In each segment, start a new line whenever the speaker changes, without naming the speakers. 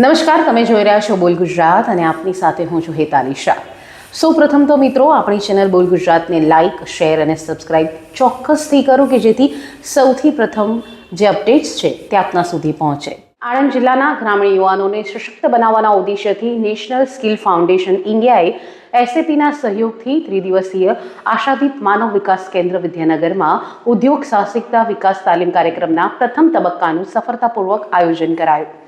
નમસ્કાર, તમે જોઈ રહ્યા છો બોલ ગુજરાત અને આપની સાથે હું છું હેતાલી શાહ. સૌ પ્રથમ તો મિત્રો, આપણી ચેનલ બોલ ગુજરાતને લાઇક શેર અને સબસ્ક્રાઇબ ચોક્કસથી કરો કે જેથી સૌથી પ્રથમ જે અપડેટ્સ છે તે આપના સુધી પહોંચે. આણંદ જિલ્લાના ગ્રામીણ યુવાનોને સશક્ત બનાવવાના ઉદ્દેશ્યથી નેશનલ સ્કિલ ફાઉન્ડેશન ઇન્ડિયાએ એસએપીના સહયોગથી ત્રિદિવસીય આશાદિત માનવ વિકાસ કેન્દ્ર વિદ્યાનગરમાં ઉદ્યોગ સાહસિકતા વિકાસ તાલીમ કાર્યક્રમના પ્રથમ તબક્કાનું સફળતાપૂર્વક આયોજન કરાયું.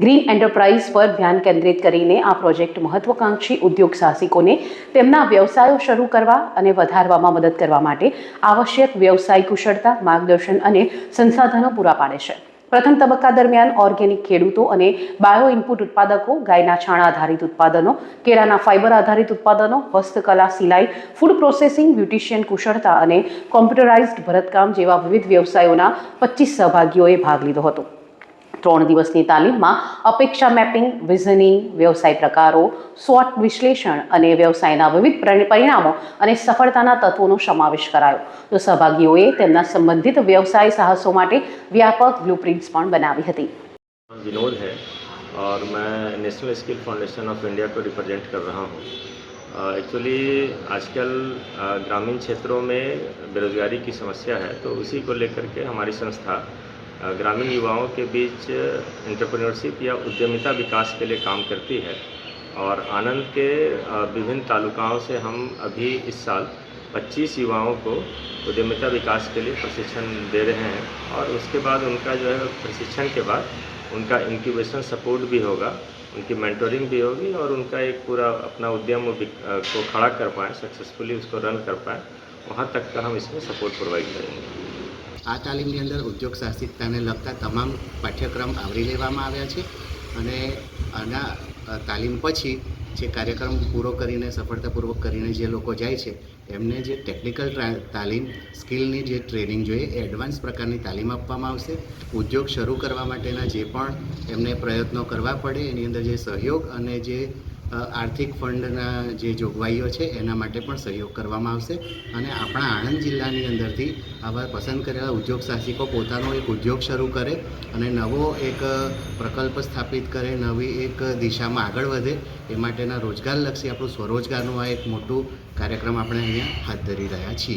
ગ્રીન એન્ટરપ્રાઇઝ પર ધ્યાન કેન્દ્રિત કરીને આ પ્રોજેક્ટ મહત્વકાંક્ષી ઉદ્યોગ સાહસિકોને તેમના વ્યવસાયો શરૂ કરવા અને વધારવામાં મદદ કરવા માટે આવશ્યક વ્યવસાય કુશળતા, માર્ગદર્શન અને સંસાધનો પૂરા પાડે છે. પ્રથમ તબક્કા દરમિયાન ઓર્ગેનિક ખેડૂતો અને બાયો ઇનપુટ ઉત્પાદકો, ગાયના છાણા આધારિત ઉત્પાદનો, કેળાના ફાઇબર આધારિત ઉત્પાદનો, હસ્તકલા, સિલાઈ, ફૂડ પ્રોસેસિંગ, બ્યુટિશિયન કુશળતા અને કોમ્પ્યુટરાઇઝ્ડ ભરતકામ જેવા વિવિધ વ્યવસાયોના પચીસ સહભાગીઓએ ભાગ લીધો હતો. ત્રણ દિવસની તાલીમમાં અપેક્ષા મેપિંગ વિઝનિંગ વ્યવસાય પ્રકારો સ્વોટ વિશ્લેષણ અને વ્યવસાયના વિવિધ પરિ- પરિણામો અને સફળતાના તત્વોનો સમાવેશ કરાયો તો સહભાગીઓએ તેમના સંબંધિત વ્યવસાય સાહસો માટે વ્યાપક બ્લુપ્રિન્ટ્સ પણ બનાવી હતી
विनोद है और मैं national skill foundation of India को रिप्रेजेंट कर रहा हूँ एक्चुअली आजकल अ, ग्रामीण क्षेत्रों में बेरोजगारी की समस्या है तो उसी को लेकर के हमारी संस्था अ, ग्रामीण युवाओं के बीच एंटरप्रेन्योरशिप या उद्यमिता विकास के लिए काम करती है और आनंद के विभिन्न तालुकाओं से हम अभी इस साल 25 युवाओं को उद्यमिता विकास के लिए प्रशिक्षण दे रहे हैं और उसके बाद उनका जो है प्रशिक्षण के बाद उनका इंक्यूबेशन सपोर्ट भी होगा, उनकी मेंटोरिंग भी होगी और उनका एक पूरा अपना उद्यम को खड़ा कर पाएँ सक्सेसफुली उसको रन कर पाएँ, वहाँ तक का हम इसमें सपोर्ट प्रोवाइड करेंगे।
આ તાલીમની અંદર ઉદ્યોગ સાહસિકતાને લગતા તમામ પાઠ્યક્રમ આવરી લેવામાં આવ્યા છે અને આના તાલીમ પછી જે કાર્યક્રમ પૂરો કરીને, સફળતાપૂર્વક કરીને જે લોકો જાય છે, એમને જે ટેકનિકલ તાલીમ સ્કિલની જે ટ્રેનિંગ જોઈએ, એ એડવાન્સ પ્રકારની તાલીમ આપવામાં આવશે. ઉદ્યોગ શરૂ કરવા માટેના જે પણ એમને પ્રયત્નો કરવા પડે, એની અંદર જે સહયોગ અને જે આર્થિક ફંડના જે જોગવાઈઓ છે, એના માટે પણ સહયોગ કરવામાં આવશે. અને આપણા આણંદ જિલ્લાની અંદરથી આવા પસંદ કરેલા ઉદ્યોગ સાહસિકો પોતાનો એક ઉદ્યોગ શરૂ કરે અને નવો એક પ્રકલ્પ સ્થાપિત કરે, નવી એક દિશામાં આગળ વધે, એ માટેના રોજગારલક્ષી આપણું સ્વરોજગારનું આ એક મોટું કાર્યક્રમ આપણે અહીંયા હાથ ધરી રહ્યા છીએ.